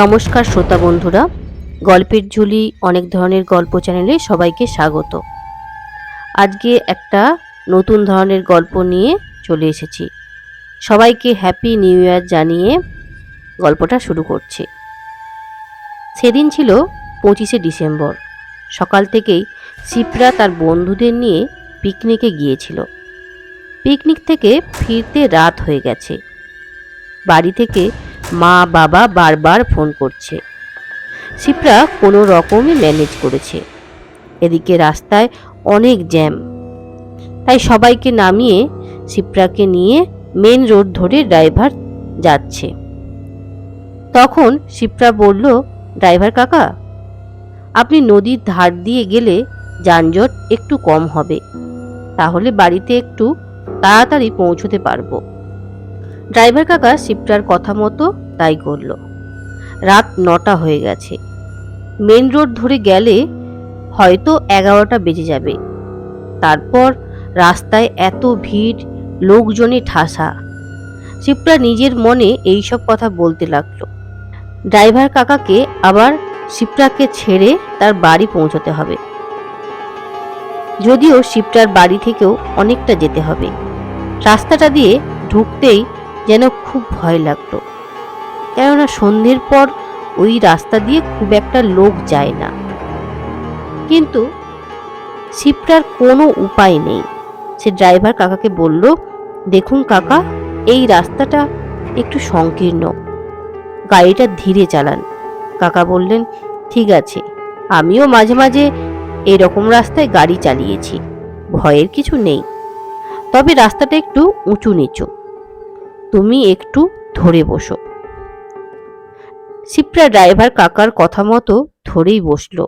নমস্কার শ্রোতা বন্ধুরা, গল্পের ঝুলি অনেক ধরনের গল্প চ্যানেলে সবাইকে স্বাগত। আজকে একটা নতুন ধরনের গল্প নিয়ে চলে এসেছি। সবাইকে হ্যাপি নিউ ইয়ার জানিয়ে গল্পটা শুরু করছি। সেদিন ছিল পঁচিশে ডিসেম্বর। সকাল থেকেই শিপ্রা তার বন্ধুদের নিয়ে পিকনিকে গিয়েছিল। পিকনিক থেকে ফিরতে রাত হয়ে গেছে। বাড়ি থেকে মা বাবা বারবার ফোন করছে। শিপ্রা কোনো রকমই ম্যানেজ করেছে। এদিকে রাস্তায় অনেক জ্যাম। তাই সবাইকে নামিয়ে শিপ্রাকে নিয়ে মেন রোড ধরে ড্রাইভার যাচ্ছে। তখন শিপ্রা বলল, ড্রাইভার কাকা, আপনি নদীর ধার দিয়ে গেলে যানজট একটু কম হবে। তাহলে বাড়িতে একটু তাড়াতাড়ি পৌঁছতে পারব। ড্রাইভার কাকা শিপ্রার কথা মতো তাই করল। রাত নটা হয়ে গেছে। মেন রোড ধরে গেলে হয়তো এগারোটা বেজে যাবে। তারপর রাস্তায় এত ভিড় লোকজনে ঠাসা। শিপ্রা নিজের মনে এইসব কথা বলতে লাগল। ড্রাইভার কাকাকে আবার শিপ্রাকে ছেড়ে তার বাড়ি পৌঁছতে হবে। যদিও শিপ্রার বাড়ি থেকেও অনেকটা যেতে হবে। রাস্তাটা দিয়ে ঢুকতেই যেন খুব ভয় লাগতো কেননা সন্ধ্যের পর ওই রাস্তা দিয়ে খুব একটা লোক যায় না। কিন্তু শিপটার কোনো উপায় নেই। সে ড্রাইভার কাকাকে বলল, দেখুন কাকা, এই রাস্তাটা একটু সংকীর্ণ। গাড়িটা ধীরে চালান। কাকা বললেন, ঠিক আছে, আমিও মাঝে মাঝে এরকম রাস্তায় গাড়ি চালিয়েছি। ভয়ের কিছু নেই। তবে রাস্তাটা একটু উঁচু নিচু। তুমি একটু ধরে বসো। শিপ্রা ড্রাইভার কাকার কথা মতো ধরেই বসল।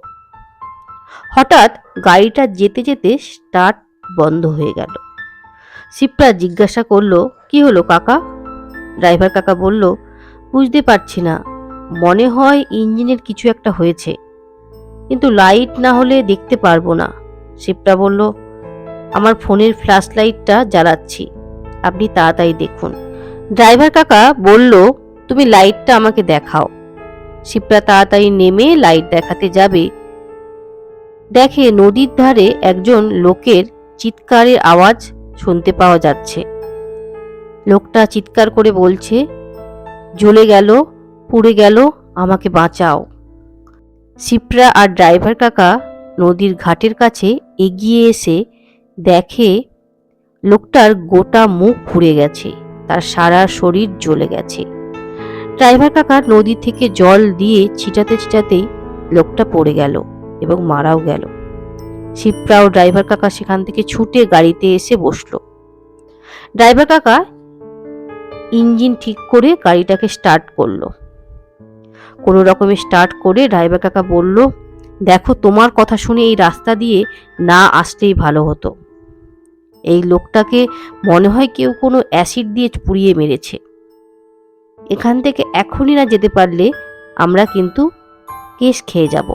হঠাৎ গাড়িটা যেতে যেতে স্টার্ট বন্ধ হয়ে গেল। শিপ্রা জিজ্ঞাসা করল, কি হলো কাকা? ড্রাইভার কাকা বলল, বুঝতে পারছি না। মনে হয় ইঞ্জিনের কিছু একটা হয়েছে। কিন্তু লাইট না হলে দেখতে পারব না। শিপ্রা বলল, আমার ফোনের ফ্ল্যাশ লাইটটা জ্বালাচ্ছি। আপনি তাড়াতাড়ি দেখুন। ড্রাইভার কাকা বলল, তুমি লাইটটা আমাকে দেখাও। শিপ্রা তাড়াতাড়ি নেমে লাইট দেখাতে যাবে। দেখে নদীর ধারে একজন লোকের চিৎকারের আওয়াজ শুনতে পাওয়া যাচ্ছে। লোকটা চিৎকার করে বলছে, জ্বলে গেল, পুড়ে গেল, আমাকে বাঁচাও। শিপ্রা আর ড্রাইভার কাকা নদীর ঘাটের কাছে এগিয়ে এসে দেখে লোকটার গোটা মুখ পুড়ে গেছে। তার সারা শরীর জ্বলে গেছে। ড্রাইভার কাকা নদী থেকে জল দিয়ে ছিটাতে ছিটাতেই লোকটা পড়ে গেল এবং মারাও গেল। শিপ্রা ও ড্রাইভার কাকা সেখান থেকে ছুটে গাড়িতে এসে বসল। ড্রাইভার কাকা ইঞ্জিন ঠিক করে গাড়িটাকে স্টার্ট করল। কোনো রকমে স্টার্ট করে ড্রাইভার কাকা বলল, দেখো, তোমার কথা শুনে এই রাস্তা দিয়ে না আসলেই ভালো হতো। এই লোকটাকে মনে হয় কেউ কোনো অ্যাসিড দিয়ে পুড়িয়ে মেরেছে। এখান থেকে এখনই না যেতে পারলে আমরা কিন্তু কেস খেয়ে যাব।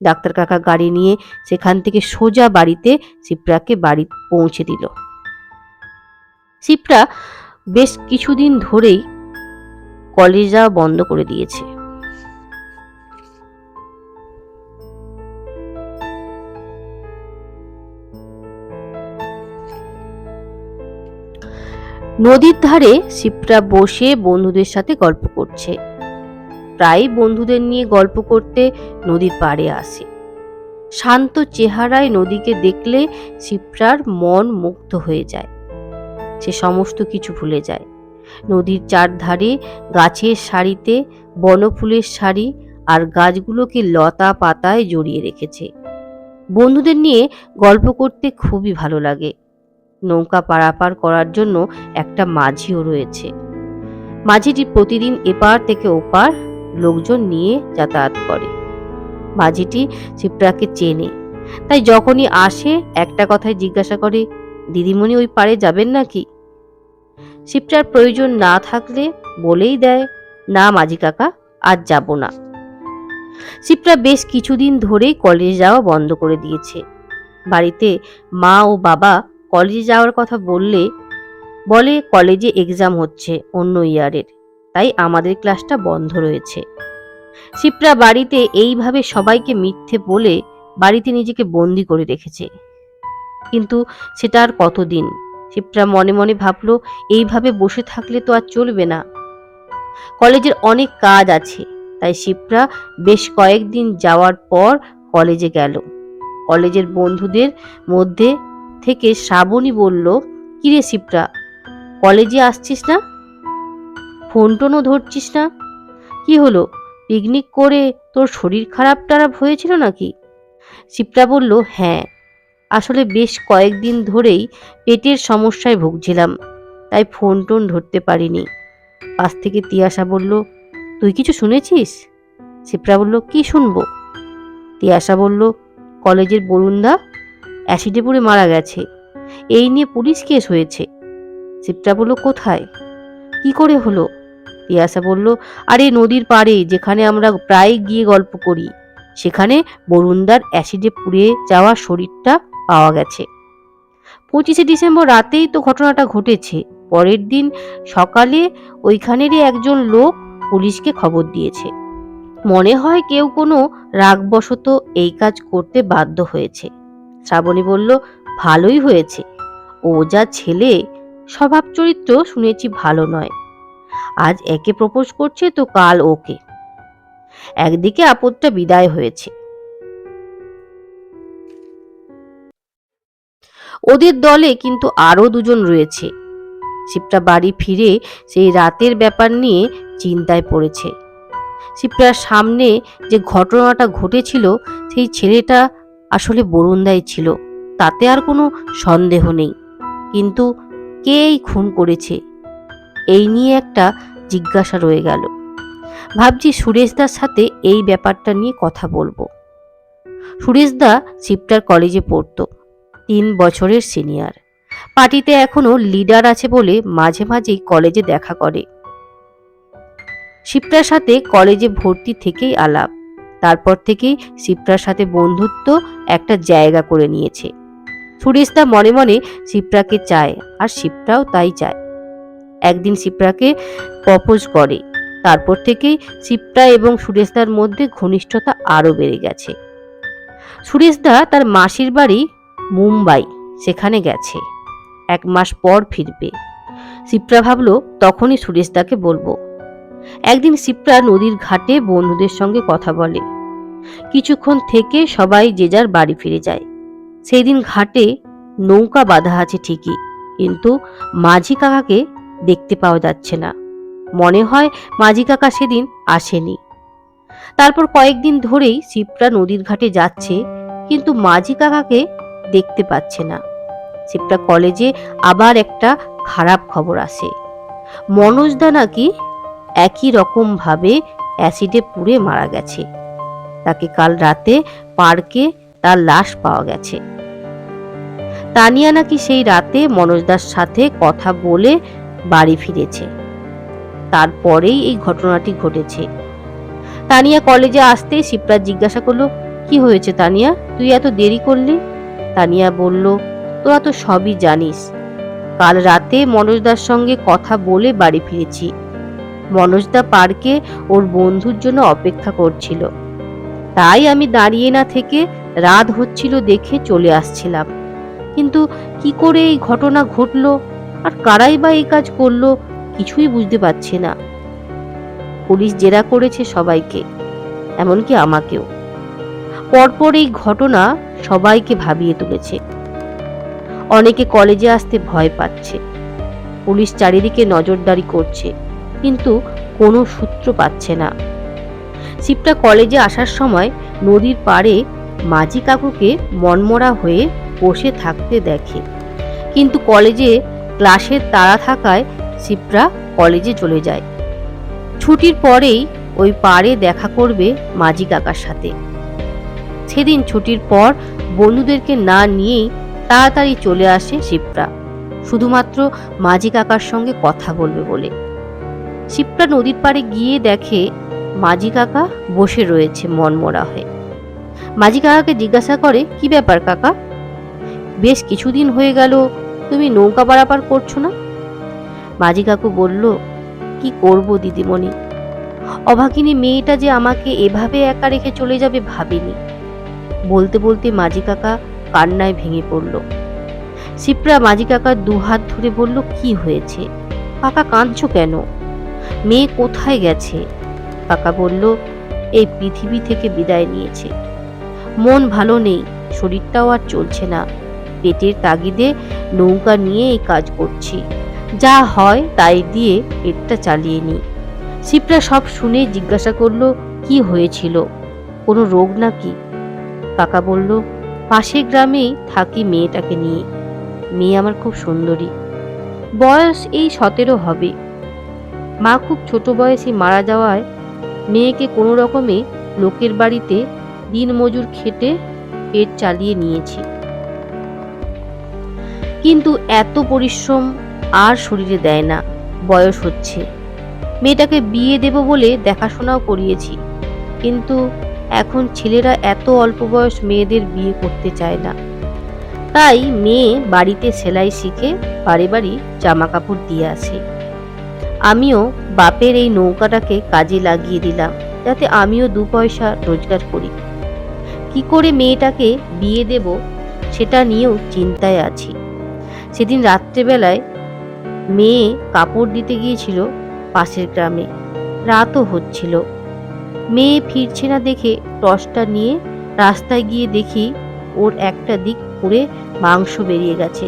ডাক্তার কাকা গাড়ি নিয়ে সেখান থেকে সোজা বাড়িতে শিপ্রাকে বাড়ি পৌঁছে দিল। শিপ্রা বেশ কিছুদিন ধরেই কলেজ যাওয়া বন্ধ করে দিয়েছে। নদীর ধারে শিপ্রা বসে বন্ধুদের সাথে গল্প করছে। প্রায় বন্ধুদের নিয়ে গল্প করতে নদীর পাড়ে আসে। শান্ত চেহারায় নদীকে দেখলে শিপ্রার মন মুগ্ধ হয়ে যায়। সে সমস্ত কিছু ভুলে যায়। নদীর চারধারে গাছের সারিতে বনফুলের সারি আর গাছগুলোকে লতা পাতায় জড়িয়ে রেখেছে। বন্ধুদের নিয়ে গল্প করতে খুবই ভালো লাগে। নৌকা পারাপার করার জন্য একটা মাঝিও রয়েছে। মাঝিটি প্রতিদিন এপার থেকে ওপার লোকজন নিয়ে যাতায়াত করে। মাঝিটি শিপ্রাকে চেনে। তাই যখনই আসে, একটা কথাই জিজ্ঞাসা করে, দিদিমণি ওই পারে যাবেন নাকি? শিপ্রার প্রয়োজন না থাকলে বলেই দেয়, না মাঝি কাকা আজ যাব না। শিপ্রা বেশ কিছুদিন ধরেই কলেজে যাওয়া বন্ধ করে দিয়েছে। বাড়িতে মা ও বাবা কলেজে যাওয়ার কথা বললে বলে কলেজে এক্সাম হচ্ছে অন্য ইয়ারের। তাই আমাদের ক্লাসটা বন্ধ রয়েছে। শিপ্রা বাড়িতে এইভাবে সবাইকে মিথ্যে বলে বাড়িতে নিজেকে বন্দি করে রেখেছে। কিন্তু সেটা আর কতদিন? শিপ্রা মনে মনে ভাবলো, এইভাবে বসে থাকলে তো আর চলবে না। কলেজের অনেক কাজ আছে, তাই শিপ্রা বেশ কয়েকদিন যাওয়ার পর কলেজে গেল। কলেজের বন্ধুদের মধ্যে থেকে শ্রাবণী বলল, কিরে শিপ্রা, কলেজে আসছিস না? ফোন টোনও ধরছিস না? কি হলো, পিকনিক করে তোর শরীর খারাপ টারাপ হয়েছিল নাকি? শিপ্রা বলল হ্যাঁ আসলে বেশ কয়েকদিন ধরেই পেটের সমস্যায় ভুগছিলাম, তাই ফোন টোন ধরতে পারিনি। পাশ থেকে তিয়াশা বলল, তুই কিছু শুনেছিস? শিপ্রা বলল, কি শুনব? তিয়াশা বলল, কলেজের বরুণদা অ্যাসিডে পড়ে মারা গেছে। এই নিয়ে পুলিশ কেস হয়েছে। শিপ্রা বলল, কোথায়? কি করে হলো? তিয়াশা বলল, আরে নদীর পাড়ে, যেখানে আমরা প্রায় গিয়ে গল্প করি, সেখানে বরুণদার অ্যাসিডে পুড়ে যাওয়া শরীরটা পাওয়া গেছে। পঁচিশে ডিসেম্বর রাতেই তো ঘটনাটা ঘটেছে। পরের দিন সকালে ওইখানেরই একজন লোক পুলিশকে খবর দিয়েছে। মনে হয় কেউ কোনো রাগবশত এই কাজ করতে বাধ্য হয়েছে। শ্রাবণী বলল, ভালোই হয়েছে। ও যা ছেলে, স্বভাব চরিত্র শুনেছি ভালো নয়। আজ একে প্রপোজ করছে তো কাল ওকে। একদিকে আপদটা বিদায় হয়েছে। ওদের দলে কিন্তু আরও দুজন রয়েছে। শিপ্রা বাড়ি ফিরে সেই রাতের ব্যাপার নিয়ে চিন্তায় পড়েছে। শিপ্রার সামনে যে ঘটনাটা ঘটেছিল, সেই ছেলেটা আসলে বরুণদাই ছিল, তাতে আর কোনো সন্দেহ নেই। কিন্তু কে এই খুন করেছে? এই নিয়ে একটা জিজ্ঞাসা রয়ে গেল। ভাবছি সুরেশদার সাথে এই ব্যাপারটা নিয়ে কথা বলব। সুরেশদা শিপটার কলেজে পড়তো, তিন বছরের সিনিয়র। পার্টিতে এখনও লিডার আছে বলে মাঝে মাঝেই কলেজে দেখা করে। শিপটার সাথে কলেজে ভর্তি থেকেই আলাপ। তারপর থেকেই শিপ্রার সাথে বন্ধুত্ব একটা জায়গা করে নিয়েছে। সুরেশদা মনে মনে শিপ্রাকে চায় আর শিপ্রাও তাই চায়। একদিন শিপ্রাকে প্রপোজ করে, তারপর থেকেই শিপ্রা এবং সুরেশদার মধ্যে ঘনিষ্ঠতা আরও বেড়ে গেছে। সুরেশদা তার মাসির বাড়ি মুম্বাই, সেখানে গেছে। এক মাস পর ফিরবে। শিপ্রা ভাবল, তখনই সুরেশদাকে বলব একদিন শিপ্রা নদীর ঘাটে বন্ধুদের সঙ্গে কথা বলে। কিছুক্ষণ থেকে সবাই যে যার বাড়ি ফিরে যায়। সেই দিন ঘাটে নৌকা বাঁধা আছে ঠিকই, কিন্তু মাঝি কাকাকে দেখতে পাওয়া যাচ্ছে না। মনে হয় মাঝি কাকা সেদিন আসেনি। তারপর কয়েকদিন ধরেই শিপ্রা নদীর ঘাটে যাচ্ছে, কিন্তু মাঝি কাকাকে দেখতে পাচ্ছে না। শিপ্রা কলেজে আবার একটা খারাপ খবর আসে। মনোজদা নাকি একই রকম ভাবে অ্যাসিডে পুড়ে মারা গেছে। তাকে কাল রাতে পার্কে তার লাশ পাওয়া গেছে। তানিয়া নাকি সেই রাতে মনোজদার সাথে কথা বলে বাড়ি ফিরেছে। তারপরেই এই ঘটনাটি ঘটেছে। তানিয়া কলেজে আসতে শিপ্রা জিজ্ঞাসা করল, কি হয়েছে তানিয়া? তুই এত দেরি করলি? তানিয়া বলল, তোরা তো সবই জানিস। কাল রাতে মনোজদার সঙ্গে কথা বলে বাড়ি ফিরেছি। মনোজদা পার্কে ওর বন্ধুর জন্য অপেক্ষা করছিল। তাই আমি দাঁড়িয়ে না থেকে রাত হচ্ছিল দেখে চলে আসছিলাম। কিন্তু কি করে এই ঘটনা ঘটলো? আর কারাই বা এই কাজ করল? কিছুই বুঝতে পারছি না। পুলিশ জেরা করেছে সবাইকে, এমনকি আমাকেও। পরপর এই ঘটনা সবাইকে ভাবিয়ে তুলেছে। অনেকে কলেজে আসতে ভয় পাচ্ছে। পুলিশ চারিদিকে নজরদারি করছে। কিন্তু কোনো সূত্র পাচ্ছে না। শিবটা কলেজে আসার সময় নদীর পাড়ে মাঝি কাকুকে মনমরা হয়ে বসে থাকতে দেখে। কিন্তু কলেজে ক্লাসের তাড়া থাকায় শিবরা কলেজে চলে যায়। ছুটির পরেই ওই পাড়ে দেখা করবে মাঝি কাকার সাথে। সেদিন ছুটির পর বন্ধুদেরকে না নিয়েই তাড়াতাড়ি চলে আসে শিপ্রা শুধুমাত্র মাঝি কাকার সঙ্গে কথা বলবে বলে। শিপ্রা নদীর পাড়ে গিয়ে দেখে মাঝি কাকা বসে রয়েছে মনমরা হয়ে। মাঝি কাকাকে জিজ্ঞাসা করে, কি ব্যাপার কাকা? বেশ কিছুদিন হয়ে গেল, তুমি নৌকা পারাপার করছ না? মাঝি কাকু বলল, কি করব দিদিমণি? অভাগিনী মেয়েটা যে আমাকে এভাবে একা রেখে চলে যাবে ভাবিনি। বলতে বলতে মাঝি কাকা কান্নায় ভেঙে পড়ল। শিপ্রা মাঝি কাকার দুহাত ধরে বলল, কি হয়েছে? কাকা কাঁদছো কেন? মেয়ে কোথায় গেছে? কাকা বলল, এই পৃথিবী থেকে বিদায় নিয়েছে। মন ভালো নেই, শরীরটাও আর চলছে না। পেটের তাগিদে নৌকা নিয়ে এই কাজ করছি। যা হয় তাই দিয়ে পেটটা চালিয়ে নিই। শিপরা সব শুনে জিজ্ঞাসা করল, কি হয়েছিল? কোনো রোগ নাকি? কাকা বলল, পাশের গ্রামেই থাকি মেয়েটাকে নিয়ে। মেয়ে আমার খুব সুন্দরী। বয়স এই সতেরো হবে। মা খুব ছোট বয়সে মারা যাওয়ায় মেয়েকে কোনো রকমে লোকের বাড়িতে দিন মজুর খেটে পেট চালিয়ে নিয়েছি। কিন্তু এত পরিশ্রম আর শরীরে দেয় না, বয়স হচ্ছে। মেয়েটাকে বিয়ে দেব বলে দেখাশোনাও করিয়েছি, কিন্তু এখন ছেলেরা এত অল্প বয়স মেয়েদের বিয়ে করতে চায় না। তাই মেয়ে বাড়িতে সেলাই শিখে বাড়ি বাড়ি জামা কাপড় দিয়ে আসে। আমিও বাপের এই নৌকাটাকে কাজে লাগিয়ে দিলাম, যাতে আমিও দু পয়সা রোজগার করি। কি করে মেয়েটাকে বিয়ে দেব সেটা নিয়েও চিন্তায় আছি। সেদিন রাত্রেবেলায় মেয়ে কাপড় দিতে গিয়েছিল পাশের গ্রামে। রাতও হচ্ছিল। মেয়ে ফিরছে না দেখে টসটা নিয়ে রাস্তায় গিয়ে দেখি ওর একটা দিক পুড়ে মাংস বেরিয়ে গেছে।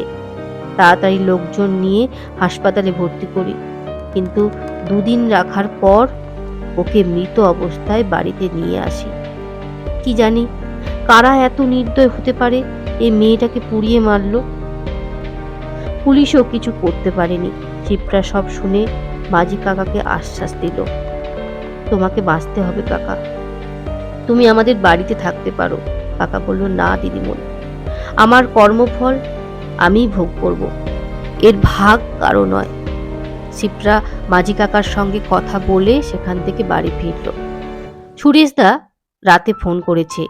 তাড়াতাড়ি লোকজন নিয়ে হাসপাতালে ভর্তি করি। কিন্তু দুদিন রাখার পর ওকে মৃত অবস্থায় বাড়িতে নিয়ে আসি। কি জানি, কারা এত নির্দয় হতে পারে? এই মেয়েটাকে পুড়িয়ে মারলো। পুলিশও কিছু করতে পারেনি। চিপরা সব শুনে মাঝি কাকাকে আশ্বাস দিল। তোমাকে বাঁচতে হবে, কাকা। তুমি আমাদের বাড়িতে থাকতে পারো। কাকা বলল, না, দিদিমণি। আমার কর্মফল আমি ভোগ করব। এর ভাগ কারও নয়। শিপ্রা মাঝি কাকার সঙ্গে কথা বলে সেখান থেকে বাড়ি ফিরল। সুরেশদা রাতে ফোন করেছে।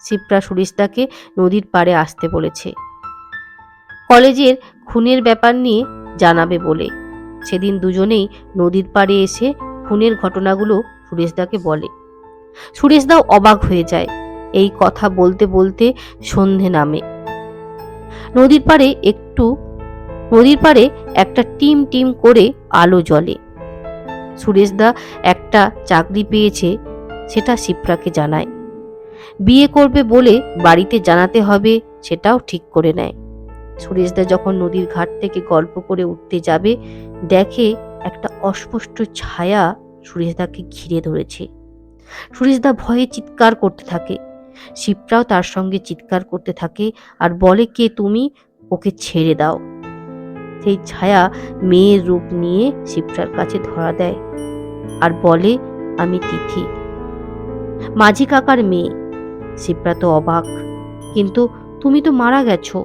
শিপ্রা সুরেশদাকে নদীর পাড়ে আসতে বলেছে। কলেজের খুনের ব্যাপার নিয়ে জানাবে বলে। সেদিন দুজনেই নদীর পাড়ে এসে খুনের ঘটনাগুলো সুরেশদাকে বলে। সুরেশদাও অবাক হয়ে যায় এই কথা বলতে বলতে সন্ধে নামে। নদীর পাড়ে একটু নদীর পাড়ে একটা টিম টিম করে আলো জ্বলে। সুরেশদা একটা চাকরি পেয়েছে, সেটা শিপ্রাকে জানায়। বিয়ে করবে বলে বাড়িতে জানাতে হবে, সেটাও ঠিক করে নেয়। সুরেশদা যখন নদীর ঘাট থেকে গল্প করে উঠতে যাবে, দেখে একটা অস্পষ্ট ছায়া সুরেশদাকে ঘিরে ধরেছে। সুরেশদা ভয়ে চিৎকার করতে থাকে। শিবরাও তার সঙ্গে চিৎকার করতে থাকে আর বলে, কে তুমি? ওকে ছেড়ে দাও। সেই ছায়া মেয়ের রূপ নিয়ে শিবরার কাছে ধরা দেয় আর বলে, আমি তিথি। মাঝি কাকার মেয়ে শিবরা তো অবাক। কিন্তু তুমি তো মারা গেছো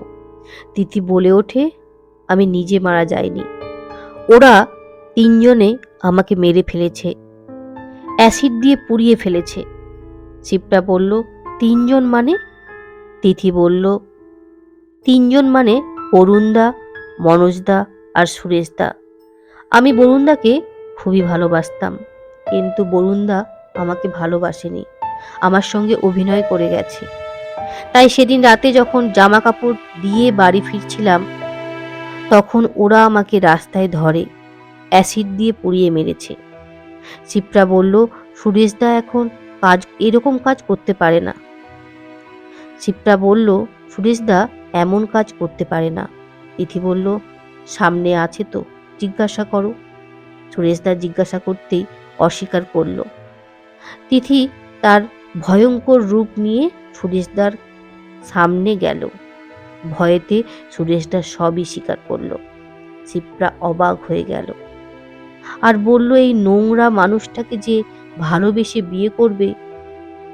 তিথি বলে ওঠে, আমি নিজে মারা যাইনি। ওরা তিনজনে আমাকে মেরে ফেলেছে। অ্যাসিড দিয়ে পুড়িয়ে ফেলেছে শিবরা বলল, তিনজন মানে তিথি বলল, তিনজন মানে অরুণদা মনোজদা আর সুরেশদা। আমি বরুণদাকে খুবই ভালোবাসতাম, কিন্তু বরুণদা আমাকে ভালোবাসেনি, আমার সঙ্গে অভিনয় করে গেছে। তাই সেদিন রাতে যখন জামা কাপড় দিয়ে বাড়ি ফিরছিলাম, তখন ওরা আমাকে রাস্তায় ধরে, অ্যাসিড দিয়ে পুড়িয়ে মেরেছে। শিপ্রা বলল, সুরেশদা এখন কাজ, এরকম কাজ করতে পারে না। শিপ্রা বলল, সুরেশদা এমন কাজ করতে পারে না। তিথি বলল, সামনে আছে তো, জিজ্ঞাসা করো। সুরেশদা জিজ্ঞাসা করতেই অস্বীকার করল। তিথি তার ভয়ঙ্কর রূপ নিয়ে সুরেশদার সামনে গেল। ভয়েতে সুরেশদা সবই স্বীকার করল। শিপ্রা অবাক হয়ে গেল। আর বলল, এই নোংরা মানুষটাকে যে ভালোবেসে বিয়ে করবে,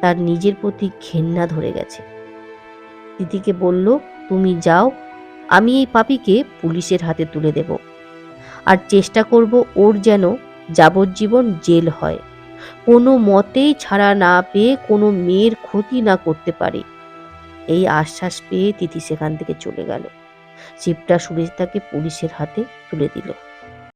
তার নিজের প্রতি ঘেন্না ধরে গেছে। তিথিকে বলল, তুমি যাও আমি এই পাপিকে পুলিশের হাতে তুলে দেব। আর চেষ্টা করব ওর যেন যাবজ্জীবন জেল হয়। কোনো মতেই ছাড়া না পেয়ে কোনো মেয়ের ক্ষতি না করতে পারে। এই আশ্বাস পেয়ে তিথি সেখান থেকে চলে গেল। শিবটা সুরেশ তাকে পুলিশের হাতে তুলে দিল।